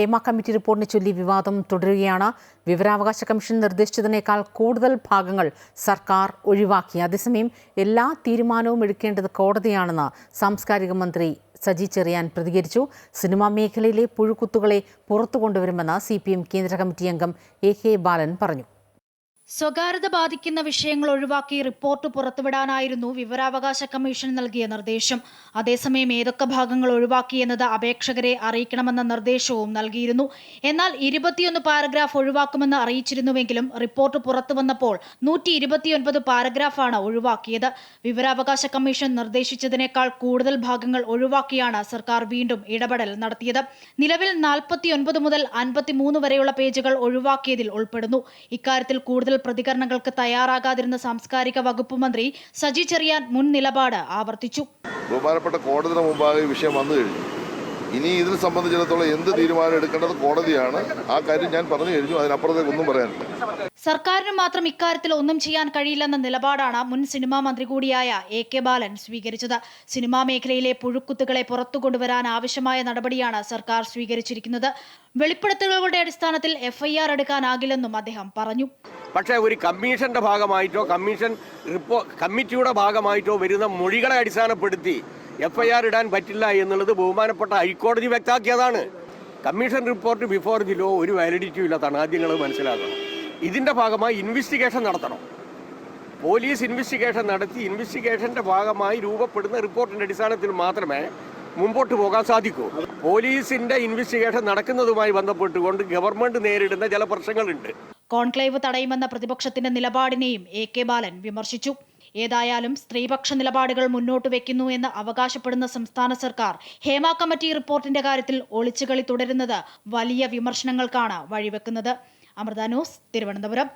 Hema committee റിപ്പോർട്ടിനെ ചൊല്ലി വിവാദം തുടരുകയാണ്. വിവരാവകാശ കമ്മീഷൻ നിർദ്ദേശിച്ചതിനേക്കാൾ കൂടുതൽ ഭാഗങ്ങൾ സർക്കാർ ഒഴിവാക്കി. അതേസമയം എല്ലാ തീരുമാനവും എടുക്കേണ്ടത് കോടതിയാണെന്ന് സാംസ്കാരിക മന്ത്രി സജി ചെറിയാൻ പ്രതികരിച്ചു. സിനിമാ മേഖലയിലെ പുഴുക്കുത്തുകളെ പുറത്തു കൊണ്ടുവരുമെന്ന് സി കേന്ദ്ര കമ്മിറ്റി അംഗം എ കെ ബാലൻ പറഞ്ഞു. സ്വകാര്യത ബാധിക്കുന്ന വിഷയങ്ങൾ ഒഴിവാക്കി റിപ്പോർട്ട് പുറത്തുവിടാനായിരുന്നു വിവരാവകാശ കമ്മീഷൻ നൽകിയ നിർദ്ദേശം. അതേസമയം ഏതൊക്കെ ഭാഗങ്ങൾ ഒഴിവാക്കിയെന്നത് അപേക്ഷകരെ അറിയിക്കണമെന്ന നിർദ്ദേശവും നൽകിയിരുന്നു. എന്നാൽ ഇരുപത്തിയൊന്ന് പാരഗ്രാഫ് ഒഴിവാക്കുമെന്ന് അറിയിച്ചിരുന്നുവെങ്കിലും റിപ്പോർട്ട് പുറത്തു വന്നപ്പോൾ നൂറ്റി ഇരുപത്തിയൊൻപത് പാരഗ്രാഫാണ് ഒഴിവാക്കിയത്. വിവരാവകാശ കമ്മീഷൻ നിർദ്ദേശിച്ചതിനേക്കാൾ കൂടുതൽ ഭാഗങ്ങൾ ഒഴിവാക്കിയാണ് സർക്കാർ വീണ്ടും ഇടപെടൽ നടത്തിയത്. നിലവിൽ നാൽപ്പത്തിയൊൻപത് മുതൽ അൻപത്തിമൂന്ന് വരെയുള്ള പേജുകൾ ഒഴിവാക്കിയതിൽ ഉൾപ്പെടുന്നു. ഇക്കാര്യത്തിൽ കൂടുതൽ പ്രതികരണങ്ങൾക്ക് തയ്യാറാകാതിരുന്ന സാംസ്കാരിക വകുപ്പ് മന്ത്രി സജി ചെറിയാൻ മുൻ നിലപാട് ആവർത്തിച്ചു. ബഹുമാനപ്പെട്ട കോടതിയുടെ മുമ്പാകെ വിഷയം വന്നു കഴിഞ്ഞു. ഇനി ഇതിനെ സംബന്ധിച്ചിടത്തോളം എന്ത് തീരുമാനം എടുക്കേണ്ടത് കോടതിയാണ്. ആ കാര്യം ഞാൻ പറഞ്ഞു കഴിഞ്ഞു. അതിനപ്പുറത്തേക്ക് ഒന്നും പറയാനില്ല. സർക്കാരിന് മാത്രം ഇക്കാര്യത്തിൽ ഒന്നും ചെയ്യാൻ കഴിയില്ലെന്ന നിലപാടാണ് മുൻ സിനിമാ മന്ത്രി കൂടിയായ എ കെ ബാലൻ സ്വീകരിച്ചത്. സിനിമാ മേഖലയിലെ പുഴുക്കുത്തുകളെ പുറത്തു കൊണ്ടുവരാൻ ആവശ്യമായ നടപടിയാണ് സർക്കാർ സ്വീകരിച്ചിരിക്കുന്നത്. വെളിപ്പെടുത്തലുകളുടെ അടിസ്ഥാനത്തിൽ എഫ്ഐആർ എടുക്കാനാകില്ലെന്നും അദ്ദേഹം പറഞ്ഞു. പക്ഷേ ഒരു കമ്മീഷന്റെ ഭാഗമായിട്ടോ കമ്മീഷൻ റിപ്പോ കമ്മിറ്റിയുടെ ഭാഗമായിട്ടോ വരുന്ന മൊഴികളെ അടിസ്ഥാനപ്പെടുത്തി എഫ് ഐ ആർ ഇടാൻ പറ്റില്ല എന്നുള്ളത് ബഹുമാനപ്പെട്ട ഹൈക്കോടതി വ്യക്തമാക്കിയതാണ് commission report before the law ഒരു വാലിഡിറ്റിയും ഇല്ലാത്തതാണ്. ആദ്യം നിങ്ങൾ മനസ്സിലാക്കണം. ഇതിന്റെ ഭാഗമായി ഇൻവെസ്റ്റിഗേഷൻ നടത്തണം. പോലീസ് ഇൻവെസ്റ്റിഗേഷൻ നടത്തി ഇൻവെസ്റ്റിഗേഷന്റെ ഭാഗമായി രൂപപ്പെടുന്ന റിപ്പോർട്ടിന്റെ അടിസ്ഥാനത്തിൽ മാത്രമേ മുമ്പോട്ട് പോകാൻ സാധിക്കൂ. പോലീസിന്റെ ഇൻവെസ്റ്റിഗേഷൻ നടക്കുന്നതുമായി ബന്ധപ്പെട്ടുകൊണ്ട് ഗവൺമെന്റ് നേരിടുന്ന ചില പ്രശ്നങ്ങളുണ്ട്. കോൺക്ലേവ് തടയുമെന്ന പ്രതിപക്ഷത്തിന്റെ നിലപാടിനെയും എ കെ ബാലൻ വിമർശിച്ചു. ഏതായാലും സ്ത്രീപക്ഷ നിലപാടുകൾ മുന്നോട്ട് വെക്കുന്നു എന്ന് അവകാശപ്പെടുന്ന സംസ്ഥാന സർക്കാർ ഹേമ കമ്മിറ്റി റിപ്പോർട്ടിന്റെ കാര്യത്തിൽ ഒളിച്ചുകളി തുടരുന്നത് വലിയ വിമർശനങ്ങൾക്കാണ് വഴിവെക്കുന്നത്. അമൃത ന്യൂസ് തിരുവനന്തപുരം.